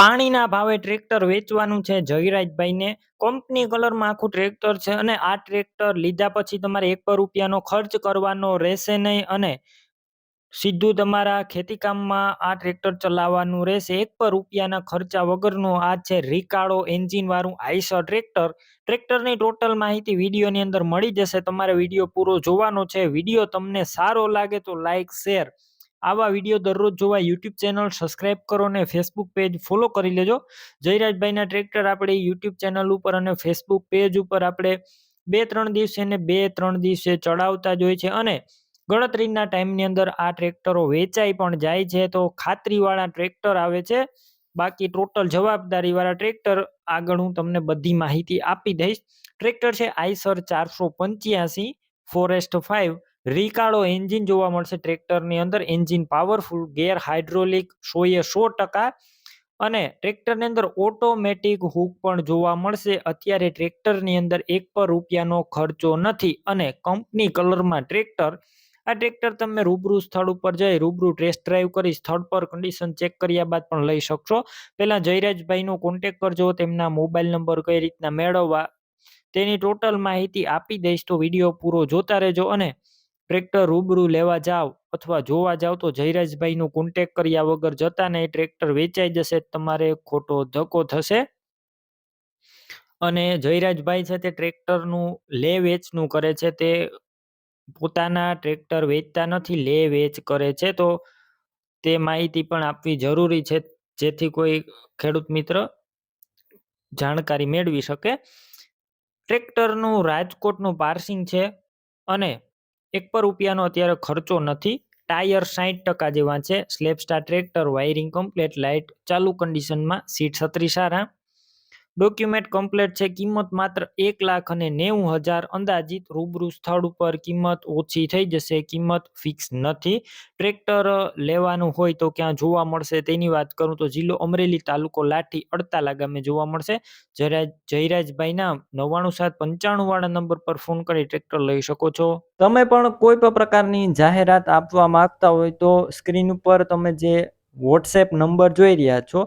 પાણીના ભાવે ટ્રેક્ટર વેચવાનું છે. જયરાજભાઈને કંપની કલરમાં આખું ટ્રેક્ટર છે અને આ ટ્રેક્ટર લીધા પછી તમારે એક રૂપિયાનો ખર્ચ કરવાનો રહેશે નહીં અને સીધું તમારા ખેતીકામમાં આ ટ્રેક્ટર ચલાવવાનું રહેશે. એક પર રૂપિયાના ખર્ચા વગરનું આ છે રિકાળો એન્જિન વાળું આઈસર ટ્રેક્ટર. ટ્રેક્ટરની ટોટલ માહિતી વિડીયોની અંદર મળી જશે. તમારે વીડિયો પૂરો જોવાનો છે. વીડિયો તમને સારો લાગે તો લાઇક શેર આવા વીડિયો દરરોજ જોવા યુટ્યુબ ચેનલ સબસ્ક્રાઇબ કરો અને ફેસબુક પેજ ફોલો કરી લેજો. જયરાજભાઈના ટ્રેક્ટર આપણે યુટ્યુબ ચેનલ ઉપર અને ફેસબુક પેજ ઉપર આપણે બે ત્રણ દિવસે ને બે ત્રણ દિવસે ચડાવતા જ હોય છે અને ગણતરીના ટાઈમની અંદર આ ટ્રેક્ટરો વેચાઈ પણ જાય છે તો ખાતરીવાળા ટ્રેક્ટર આવે છે. બાકી ટોટલ જવાબદારીવાળા ટ્રેક્ટર આગળ હું તમને બધી માહિતી આપી દઈશ. ટ્રેક્ટર છે આઈસર ચારસો પંચ્યાસી ફોરેસ્ટ ફાઇવ રીકાળો એન્જિન જોવા મળશે ટ્રેક્ટરની અંદર. એન્જિન પાવરફુલ, ગેર હાઇડ્રોલિક સોએ સો ટકા. અને ટ્રેક્ટરની અંદર ઓટોમેટિક હુક પણ જોવા મળશે. અત્યારે ટ્રેક્ટરની અંદર એક પણ રૂપિયાનો ખર્ચો નથી. અને કંપની કલરમાં ટ્રેક્ટર, આ ટ્રેક્ટર તમે રૂબરૂ સ્થળ ઉપર જઈ રૂબરૂ ટેસ્ટ ડ્રાઈવ કરી સ્થળ પર કન્ડિશન ચેક કર્યા બાદ પણ લઈ શકશો. પહેલાં જયરાજભાઈનો કોન્ટેક કરજો, તેમના મોબાઈલ નંબર કઈ રીતના મેળવવા. તેની ટોટલ માહિતી આપી દઈશ તો વીડિયો પૂરો જોતા રહેજો અને ટ્રેક્ટર રૂબરૂ લેવા જાવ અથવા જોવા જાવ તો જયરાજભાઈનો કોન્ટેક કર્યા વગર જતા નહીં ટ્રેક્ટર વેચાઈ જશે, તમારે ખોટો ધક્કો થશે. અને જયરાજભાઈ છે તે ટ્રેક્ટરનું લે વેચનું કરે છે, તે પોતાના ટ્રેક્ટર વેચતા નથી, લે વેચ કરે છે, તો તે માહિતી પણ આપવી જરૂરી છે, જેથી કોઈ ખેડૂત મિત્ર જાણકારી મેળવી શકે. ટ્રેક્ટરનું રાજકોટનું પાર્સિંગ છે અને એક પર રૂપિયાનો અત્યારે ખર્ચો નથી. ટાયર સાહીઠ ટકા જેવા છે. Self start tractor wiring complete light ચાલુ કન્ડિશનમાં સીટ છત્રી સારા ડોક્યુમેન્ટ કમ્પ્લેટ છે. કિંમત માત્ર એક લાખ અને નેવું હજાર. અંદાજિત રૂબરૂ સ્થળ ઉપર કિંમત ઓછી થઈ જશે. કિંમત ફિક્સ નથી. ટ્રેક્ટર લેવાનું હોય તો ક્યાં જોવા મળશે? તેની વાત કરું તો જિલ્લો અમરેલી તાલુકો લાઠી અડતાલા ગામે જોવા મળશે. જયરાજ જયરાજભાઈના નવ્વાણું સાત પંચાણું વાળા નંબર પર ફોન કરી ટ્રેક્ટર લઈ શકો છો. તમે પણ કોઈ પણ પ્રકારની જાહેરાત આપવા માંગતા હોય તો સ્ક્રીન ઉપર તમે જે વોટ્સએપ નંબર જોઈ રહ્યા છો